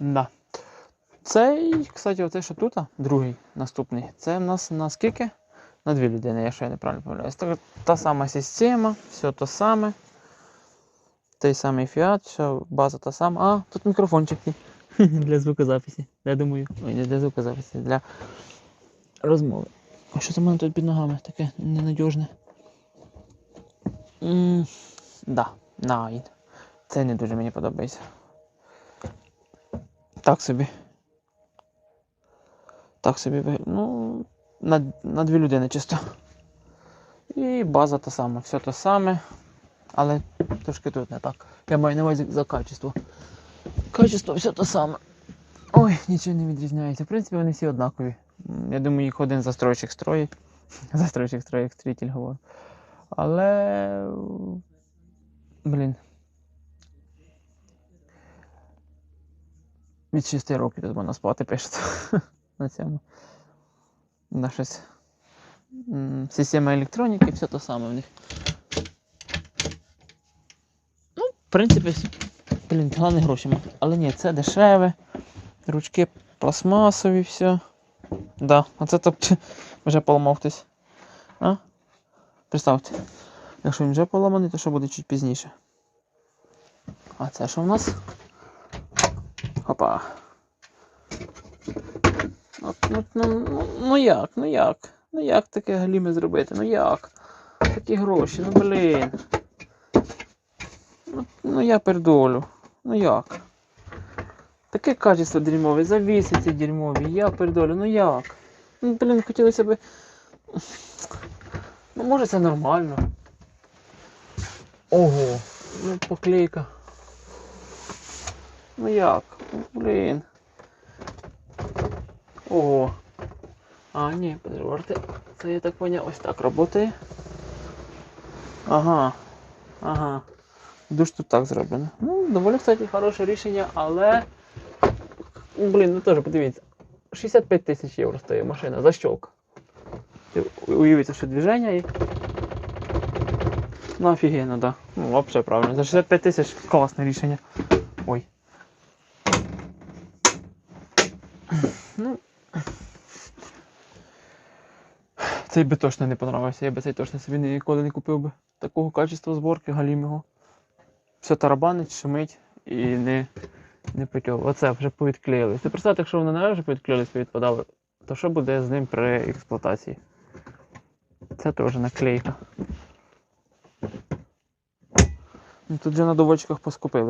Да. Цей, кстати, оцей, що тут, другий, наступний, це в нас на скільки? На дві людини, якщо я неправильно помиляюсь. Так, та сама система, все то саме. Той самий фіат, все, база та сама. А, тут мікрофончик для звукозаписі. Я думаю. Ой, не для звукозаписі, для розмови. А що це в мене тут під ногами таке ненадіжне? М, Да, найн. Це не дуже мені подобається. Так собі. Так собі. Ну, на, на дві людини чисто. І база та сама, все те саме. Але трошки тут не так. Я маю на увазі за качество. Качество все те саме. Ой, нічого не відрізняється. В принципі, вони всі однакові. Я думаю, їх один застройщик строїть. Застройщик строїть, строїтель говорить. Але. Блін. Від 6 років тут можна спати пишеться на цьому. На щось. Система електроніки, все те саме в них. Ну, в принципі, блін, головне гроші. Але ні, це дешеве. Ручки пластмасові, все. Да, оце тобто вже поламав хтось. А? Представте. Якщо він вже поламаний, то що буде чуть пізніше. А це що в нас? Опа. Ну, ну, ну, ну, як, ну як? Ну як таке галіме зробити? Ну як? Такі гроші, ну блін. Ну, ну я пердолю. Ну як? Таке качество дерьмове, завіси ці дерьмові, я пердолю, ну як? Ну, блін, хотілося б. Ну, може це нормально. Ого, ну поклейка. Ну як? Блін. Ого. А, ні, подожди. Це я так поняв, ось так працює. Ага. Ага. Душ тут так зроблено. Ну, доволі, кстати, хороше рішення, але. Блін, ну теж подивіться. 65 тисяч євро стоїть машина, защолка. Уявіться, що движення і. Ну, офігенно, да. Ну, взагалі правильно. За 65 тисяч класне рішення. Ой. Ну. Цей би точно не понравився, я би цей точно собі ніколи не купив би. Такого качества зборки галімого. Все тарабанить, шумить і не, не потьов. Оце вже повідклеїлись. Ти представте, якщо вони наразі вже повідклеїлись, повідпадали, то що буде з ним при експлуатації? Це теж наклейка. Ну, Тут вже на доводчиках поскупились.